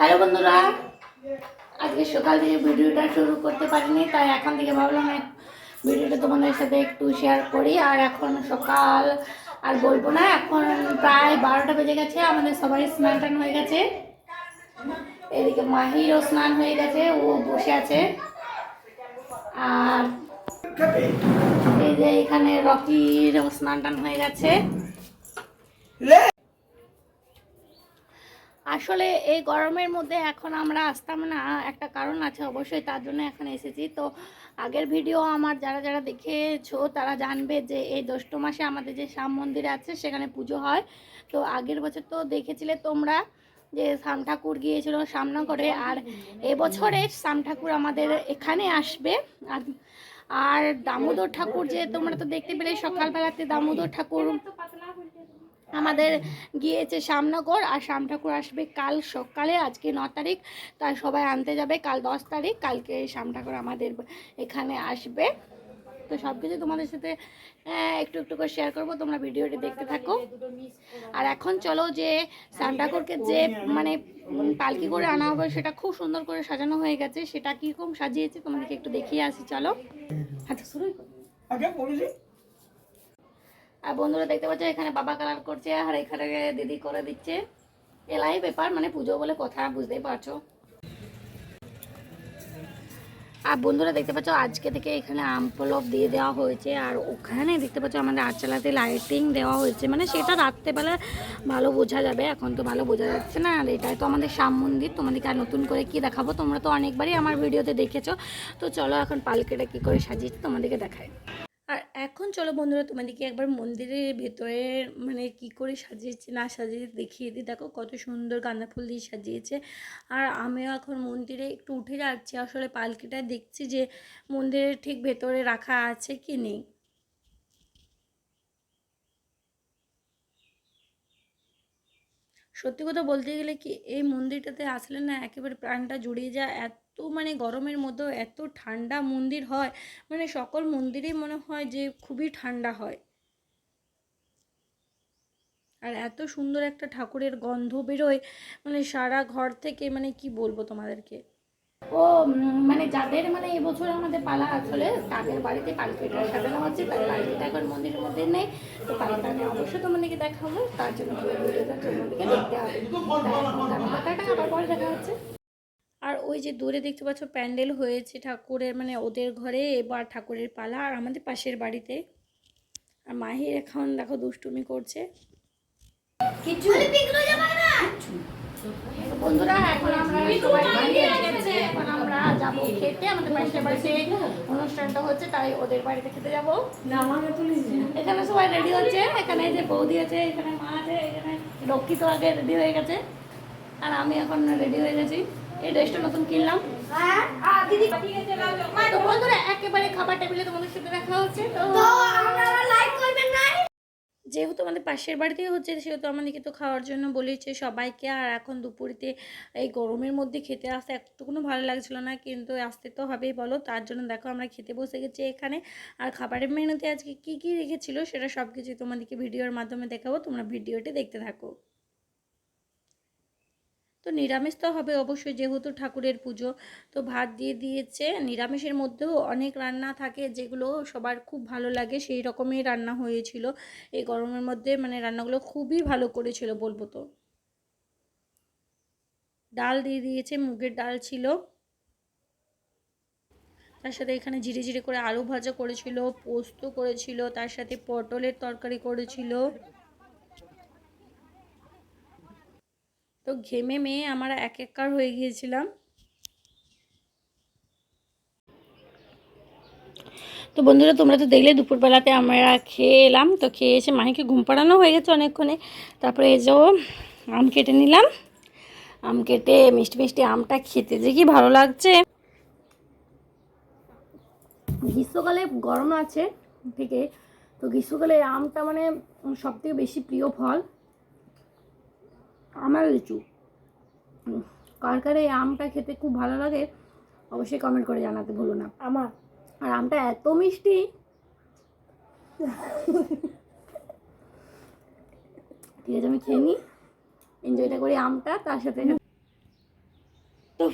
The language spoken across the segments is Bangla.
হ্যালো বন্ধুরা, আজকে সকাল থেকে ভিডিওটা শুরু করতে পারিনি, তাই এখন থেকে ভাবলাম ভিডিওটা তোমাদের সাথে একটু শেয়ার করি, আর এখন সকাল আর বলব না, এখন প্রায় বারোটা বেজে গেছে, আমাদের সবাই স্নান টান হয়ে গেছে। এদিকে মাহিরও স্নান হয়ে গেছে, ও বসে আছে। আর এই যে এখানে রকিরও স্নান টান হয়ে গেছে। আসলে এই গরমের মধ্যে এখন আমরা আসতাম না, একটা কারণ আছে অবশ্যই, তার জন্য এখন এসেছি। তো আগের ভিডিও আমার যারা যারা দেখেছ, তারা জানবে যে এই জ্যৈষ্ঠ মাসে আমাদের যে শ্যাম মন্দির আছে, সেখানে পুজো হয়। তো আগের বছর তো দেখেছিলে তোমরা যে শ্যাম ঠাকুর গিয়েছিল শ্যামনগরে, আর এবছরে শ্যাম ঠাকুর আমাদের এখানে আসবে। আর আর দামোদর ঠাকুর যে তোমরা তো দেখতে পেলে সকালবেলাতে দামোদর ঠাকুর আমাদের গিয়েছে শ্যামনগর আর শ্যাম ঠাকুর আসবে কাল সকালে আজকে ন তারিখ। তাই সবাই আনতে যাবে কাল দশ তারিখ কালকে শ্যাম ঠাকুর আমাদের এখানে আসবে। তো সব কিছু তোমাদের সাথে আহ, একটু একটু করে শেয়ার করব তোমরা ভিডিওটি দেখতে থাকো। আর এখন চলো যে শ্যাম ঠাকুরকে যে মানে পালকি করে আনা হবে সেটা খুব সুন্দর করে সাজানো হয়ে গেছে। সেটা কীরকম সাজিয়েছে তোমাদেরকে একটু দেখিয়ে আসি চলো। আচ্ছা আর বন্ধুরা দেখতে পাচ্ছ, এখানে বাবা কালার করছে আর এখানে দিদি করে দিচ্ছে। এলাই ব্যাপার মানে পুজো বলে কথা, বুঝতেই পারছ? আর বন্ধুরা দেখতে পাচ্ছ, আজকে থেকে এখানে আম পলব দিয়ে দেওয়া হয়েছে, আর ওখানে দেখতে পাচ্ছ, আমাদের আটচালাতে লাইটিং দেওয়া হয়েছে। মানে সেটা রাত্রেবেলা ভালো বোঝা যাবে, এখন তো ভালো বোঝা যাচ্ছে না, আর এটাই তো আমাদের শ্যাম মন্দির। তোমাদেরকে আর নতুন করে কি দেখাবো, তোমরা তো অনেকবারই আমার ভিডিওতে দেখেছ। তো চলো এখন পালকেটা কি করে সাজিয়েছি, তোমাদেরকে দেখাই। আর এখন চলো বন্ধুরা তোমাদেরকে একবার মন্দিরের ভেতরে মানে কি করে সাজিয়েছে না সাজিয়েছে দেখিয়ে দিই। দেখো কত সুন্দর গাঁদা ফুল দিয়ে সাজিয়েছে। আর আমিও এখন মন্দিরে একটু উঠে যাচ্ছি। আসলে পালকিটা দেখছি যে মন্দিরের ঠিক ভেতরে রাখা আছে কি নেই। সত্যি কথা বলতে গেলে কি এই মন্দিরটাতে আসলে না একেবারে প্রাণটা জুড়িয়ে যায়। এত মানে গরমের মধ্যেও এত ঠান্ডা মন্দির হয় মানে সকল মন্দিরেই মনে হয় যে খুবই ঠান্ডা হয়। আর এত সুন্দর একটা ঠাকুরের গন্ধ বেরোয় মানে সারা ঘর থেকে মানে কি বলব তোমাদেরকে? ও মানে যাদের মানে এবছর আমাদের পালা আসলে, তাদের বাড়িতে পালকিটা সাজানো হচ্ছে তাই পালকিটা এখন মন্দিরের মধ্যে নেই, তো পালকিটা আমি অবশ্যই তোমাদেরকে দেখাবো, তার জন্য দেখতে হবে তাই এখন টাটা, আবার পরে দেখা হচ্ছে আর ওই যে দূরে দেখতে পাচ্ছ প্যান্ডেল হয়েছে ঠাকুরের মানে ওদের ঘরে এবার ঠাকুরের পালা আর আমাদের পাশের বাড়িতে। আর মাহির এখন দেখো দুষ্টুমি করছে। কিছু বন্ধুরা এখন আমরা এখন আমরা যাব খেতে। আমাদের পাশের বাড়িতে অনুষ্ঠানটা হচ্ছে তাই ওদের বাড়িতে খেতে যাব। এখানে সবাই রেডি হচ্ছে। এখানে এই যে বৌদি আছে এখানে মা আছে এখানে লক্ষ্মী তো আগে রেডি হয়ে গেছে। আর আমি এখন রেডি হয়ে গেছি। এই ড্রেসটা নতুন কিনলাম। তো বন্ধুরা একেবারে খাবার টেবিলে তোমাদের সাথে দেখা হচ্ছে তো যেহেতু আমাদের পাশের বাড়িতেই হচ্ছে সেহেতু আমাদেরকে তো খাওয়ার জন্য বলেছে সবাইকে। আর এখন দুপুরিতে এই গরমের মধ্যে খেতে আসতে একটুকুনো ভালো লাগছিল না কিন্তু আসতে তো হবেই বলো। তার জন্য দেখো আমরা খেতে বসে গেছি এখানে। আর খাবারের মেনুতে আজকে কি কি রেখেছিল সেটা সব কিছুই তোমাদেরকে ভিডিওর মাধ্যমে দেখাবো। তোমরা ভিডিওটি দেখতে থাকো। তো নিরামিষ তো হবে অবশ্যই, যেহেতু ঠাকুরের পুজো। তো ভাত দিয়ে দিয়েছে। নিরামিষের মধ্যেও অনেক রান্না থাকে যেগুলো সবার খুব ভালো লাগে, সেই রকমই রান্না হয়েছিল। এই গরমের মধ্যে মানে রান্নাগুলো খুবই ভালো করেছিল বলব তো। ডাল দিয়ে দিয়েছে, মুগের ডাল ছিল। তার সাথে এখানে জিরে জিরে করে আলু ভাজা করেছিল, পোস্ত করেছিল, তার সাথে পটলের তরকারি করেছিল। তো ঘেমে মেয়ে আমরা এক এককার হয়ে গিয়েছিলাম। তো বন্ধুরা, তোমরা তো দেখলে দুপুরবেলাতে আমরা খেয়ে এলাম। তো খেয়ে এসে মাহিকে ঘুম পাড়ানো হয়ে গেছে অনেকক্ষণে। তারপরে এই আম কেটে নিলাম। আম কেটে মিষ্টি মিষ্টি আমটা খেতে যে কি ভালো লাগছে। গ্রীষ্মকালে গরম আছে থেকে তো গ্রীষ্মকালে আমটা মানে সবথেকে বেশি প্রিয় ফল। আমার লিচু। কার কার এই আমটা খেতে খুব ভালো লাগে অবশ্যই কমেন্ট করে জানাতে ভুলো না। আমার? আর আমটা এত মিষ্টি। ঠিক আছে আমি খেয়ে নিই এনজয়টা করি আমটা তার সাথে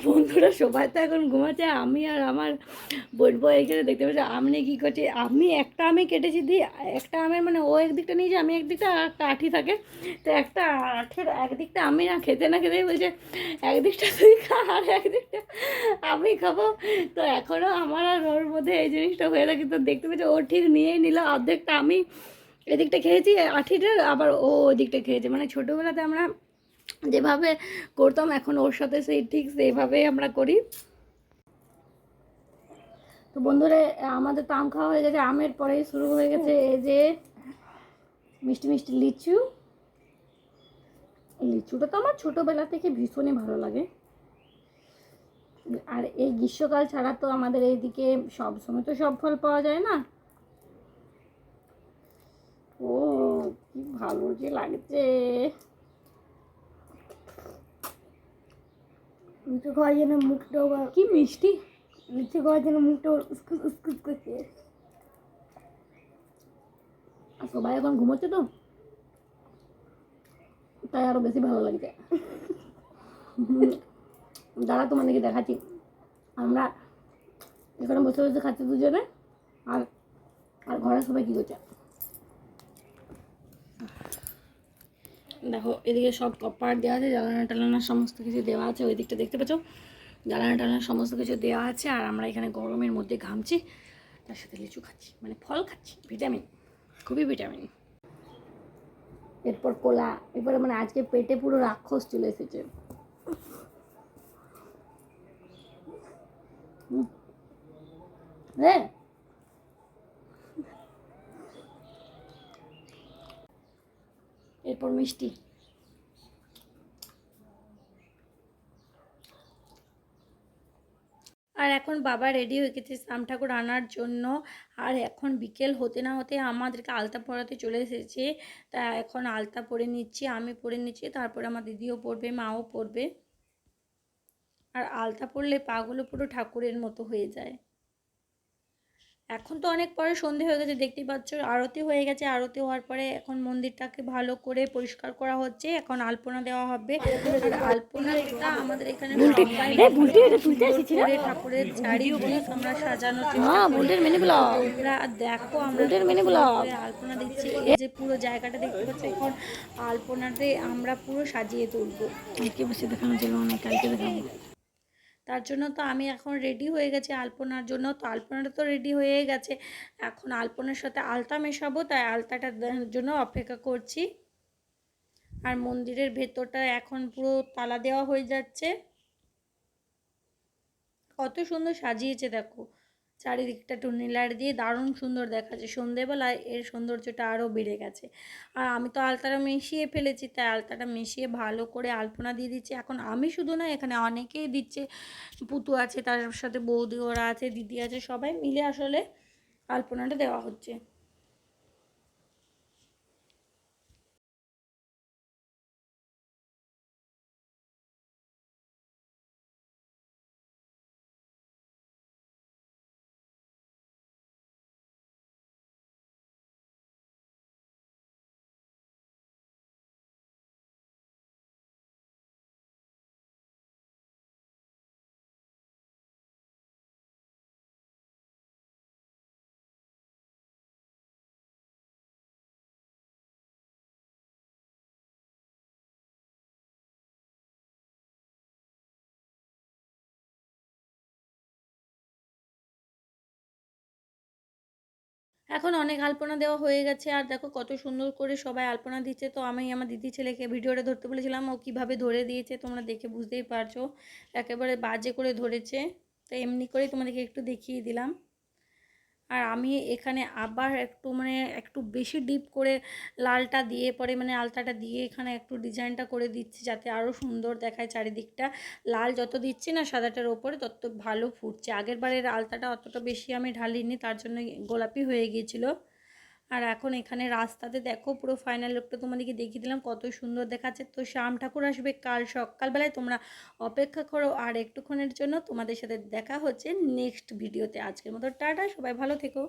বন্ধুরা সবাই তো এখন ঘুমাচ্ছে, আমি আর আমার বলব এইখানে দেখতে পাচ্ছি আমি কী করছি, আমি একটা আমি কেটেছি দিই একটা আমের মানে ও একদিকটা নিয়েছে, আমি একদিকটা আর একটা আঠি থাকে। তো একটা আঠের একদিকটা আমি না খেতে না খেতেই বলছে, একদিকটা তুই খা আর একদিকটা আমি খাব। তো এখনও আমার আর ওর মধ্যে এই জিনিসটা হয়ে থাকে, তো দেখতে পাচ্ছি, ও ঠিক নিয়েই নিল, অর্ধেকটা আমি এদিকটা খেয়েছি, আঠিটা আবার ও ওদিকটা খেয়েছে। মানে ছোটোবেলাতে আমরা যেভাবে করতাম, এখন ওর সাথে সেই ঠিক সেইভাবেই আমরা করি। তো বন্ধুরা, আমাদের তো আম খাওয়া হয়ে গেছে, আমের পরেই শুরু হয়ে গেছে এই যে মিষ্টি মিষ্টি লিচু। লিচুটা তো আমার ছোটোবেলা থেকে ভীষণই ভালো লাগে। আর এই গ্রীষ্মকাল ছাড়া তো আমাদের এইদিকে সব সময় তো সব ফল পাওয়া যায় না। ও, কি ভালো যে লাগছে। লিচু খাওয়ার জন্য মুখটা কি মিষ্টি? লিচু খাওয়ার জন্য মুখটা উস্কুস উস্কুস করছে। আর সবাই এখন ঘুমোচ্ছে তো? তাই আরও বেশি ভালো লাগছে। দাঁড়া তোমাদেরকে দেখাচ্ছি। আমরা এখানে বসে বসে খাচ্ছি দুজনে। আর আর ঘরে সবাই কী করছে? দেখো, এদিকে সব কপার দেওয়া আছে, জ্বালানা টালানা সমস্ত কিছু দেওয়া আছে, ওই দিকটা দেখতে পাচ্ছ জ্বালানা টালানা সমস্ত কিছু দেওয়া আছে, আর আমরা এখানে গরমের মধ্যে ঘামছি, তার সাথে লিচু খাচ্ছি মানে ফল খাচ্ছি ভিটামিন খুবই ভিটামিন এরপর কোলা, এরপরে মানে আজকে পেটে পুরো রাক্ষস চলে এসেছে হুম। এরপর মিষ্টি। আর এখন বাবা রেডি হয়ে গেছে শ্যাম ঠাকুর আনার জন্য। আর এখন বিকেল হতে না হতে আমাদেরকে আলতা পরাতে চলে এসেছে। তা এখন আলতা পরে নিচ্ছি, আমি পরে নিচ্ছি, তারপরে আমার দিদিও পরবে, মাও পরবে। আর আলতা পরলে পাগুলো পুরো ঠাকুরের মতো হয়ে যায়। এখন তো অনেক পরে সন্ধে হয়ে গেছে দেখতেই পাচ্ছ আরতি হয়ে গেছে। আরতি হওয়ার পরে এখন মন্দিরটাকে ভালো করে পরিষ্কার করা হচ্ছে। এখন আলপনা দেওয়া হবে। আলপনাটা আমাদের এখানে ঠাকুরের চারিদিক আমরা সাজানো। তোমরা দেখো আমরা আলপনা দিচ্ছি। এই যে পুরো জায়গাটা দেখতে পাচ্ছ এখন আলপনাতে আমরা পুরো সাজিয়ে তুলবো। কালকে বসে দেখানো ছিল অনেক কালকে দেখাবো। তার জন্য তো আমি এখন রেডি হয়ে গেছি আলপনার জন্য। তো আলপনাটা তো রেডি হয়ে গেছে। এখন আলপনার সাথে আলতা মেশাবো, তাই আলতাটার জন্য অপেক্ষা করছি। আর মন্দিরের ভেতরটা এখন পুরো তালা দেওয়া হয়ে যাচ্ছে। কত সুন্দর সাজিয়েছে, দেখো। চারিদিকটা টুনি লাইট দিয়ে দারুণ সুন্দর দেখাচ্ছে। সন্ধেবেলায় এর সৌন্দর্যটা আরও বেড়ে গেছে। আর আমি তো আলতাটা মিশিয়ে ফেলেছি, তাই আলতাটা মিশিয়ে ভালো করে আলপনা দিয়ে দিচ্ছি। এখন আমি শুধু না, এখানে অনেকেই দিচ্ছে, পুতু আছে, তার সাথে বৌদি, ওরা আছে, দিদি আছে, সবাই মিলে আসলে আলপনাটা দেওয়া হচ্ছে। এখন অনেক আলপনা দেওয়া হয়ে গেছে। আর দেখো কত সুন্দর করে সবাই আলপনা দিচ্ছে। তো আমি আমার দিদি ছেলেকে ভিডিওটা ধরতে বলেছিলাম, ও কীভাবে ধরে দিয়েছে তোমরা দেখে বুঝতেই পারছ। একেবারে বাজে করে ধরেছে। তো এমনি করেই তোমাদেরকে একটু দেখিয়ে দিলাম। আর আমি এখানে আবার একটু মানে একটু বেশি ডিপ করে লালটা দিয়ে পরে মানে আলতাটা দিয়ে এখানে একটু ডিজাইনটা করে দিচ্ছি যাতে আরও সুন্দর দেখায় চারিদিকটা। লাল যত দিচ্ছি না সাদাটার ওপরে তত ভালো ফুটছে। আগের বারের আলতাটা অতটা বেশি আমি ঢালিনি, তার জন্য গোলাপি হয়ে গিয়েছিল। আর এখন এখানে রাস্তাতে দেখো পুরো ফাইনাল লুকটা তোমাদেরকে দেখিয়ে দিলাম, কত সুন্দর দেখাচ্ছে। তো শ্যাম ঠাকুর আসবে কাল সকালবেলায়, তোমরা অপেক্ষা করো। আর একটুক্ষণের জন্য তোমাদের সাথে দেখা হচ্ছে নেক্সট ভিডিওতে আজকের মতো টাটা, সবাই ভালো থেকো।